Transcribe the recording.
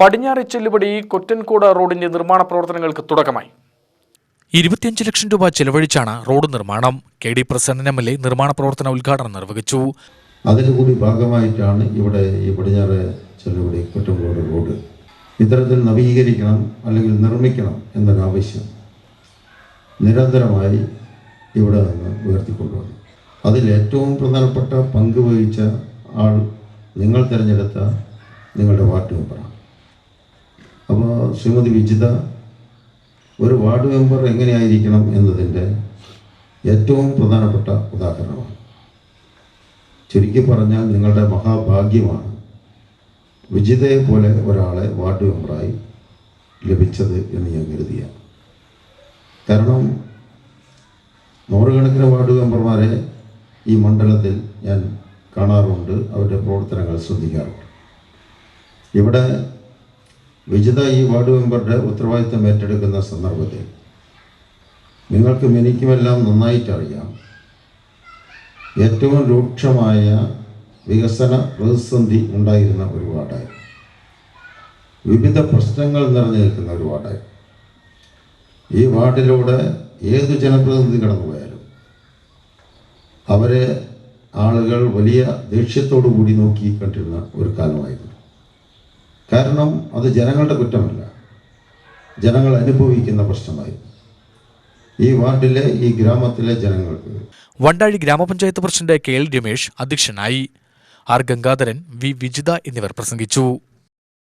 പടിഞ്ഞാറെ ചെല്ലുപടി കൊറ്റൻകോട് റോഡിന്റെ നിർമ്മാണ പ്രവർത്തനങ്ങൾക്ക് തുടക്കമായി. ഇരുപത്തിയഞ്ച് ലക്ഷം രൂപ ചെലവഴിച്ചാണ് റോഡ് നിർമ്മാണം. K D Prasannan M L A നിർമ്മാണ പ്രവർത്തന ഉദ്ഘാടനം നിർവഹിച്ചു. അതിനുകൂടി കൂടി ഭാഗമായിട്ടാണ് ഇവിടെ ഈ പടിഞ്ഞാറ് ചെല്ലുപടി കൊറ്റൻകോട് റോഡ്. ഇത്തരത്തിൽ നവീകരിക്കണം അല്ലെങ്കിൽ നിർമ്മിക്കണം എന്നൊരാവശ്യം നിരന്തരമായി ഇവിടെ നിന്ന് ഉയർത്തിക്കൊണ്ടുവന്നു. അതിൽ ഏറ്റവും പ്രധാനപ്പെട്ട പങ്ക് വഹിച്ച ആൾ നിങ്ങൾ തിരഞ്ഞെടുത്ത നിങ്ങളുടെ വാർഡ് മെമ്പറാണ്. ശ്രീമതി വിജിത ഒരു വാർഡ് മെമ്പർ എങ്ങനെയായിരിക്കണം എന്നതിന്റെ ഏറ്റവും പ്രധാനപ്പെട്ട ഉദാഹരണമാണ്. ചുരുക്കി പറഞ്ഞാൽ നിങ്ങളുടെ മഹാഭാഗ്യമാണ് വിജിതയെ പോലെ ഒരാളെ വാർഡ് മെമ്പറായി ലഭിച്ചത് എന്ന് ഞാൻ കരുതിയ. കാരണം നൂറുകണക്കിന് വാർഡ് മെമ്പർമാരെ ഈ മണ്ഡലത്തിൽ ഞാൻ കാണാറുണ്ട് അവരുടെ പ്രവർത്തനങ്ങൾ ശ്രദ്ധിക്കാറുണ്ട്. ഇവിടെ വിജിത ഈ വാർഡ് മെമ്പറുടെ ഉത്തരവാദിത്തം ഏറ്റെടുക്കുന്ന സന്ദർഭത്തിൽ നിങ്ങൾക്കും എനിക്കുമെല്ലാം നന്നായിട്ടറിയാം. ഏറ്റവും രൂക്ഷമായ വികസന പ്രതിസന്ധി ഉണ്ടായിരുന്ന ഒരു വാർഡായി. വിവിധ പ്രശ്നങ്ങൾ നിറഞ്ഞു നിൽക്കുന്ന ഒരു വാർഡായി. ഈ വാർഡിലൂടെ ഏത് ജനപ്രതിനിധി കടന്നുപോയാലും അവരെ ആളുകൾ വലിയ ദേഷ്യത്തോടു കൂടി നോക്കി കണ്ടിരുന്ന ഒരു കാലമായിരുന്നു. കാരണം അത് ജനങ്ങളുടെ കുറ്റമല്ല. ജനങ്ങൾ അനുഭവിക്കുന്ന പ്രശ്നമായി. ഈ വാർഡിലെ ഈ ഗ്രാമത്തിലെ ജനങ്ങൾക്ക് വണ്ടാഴി ഗ്രാമപഞ്ചായത്ത് പ്രസിഡന്റ് കെ എൽ രമേശ് അധ്യക്ഷനായി. ആർ ഗംഗാധരൻ വി വിജിത എന്നിവർ പ്രസംഗിച്ചു.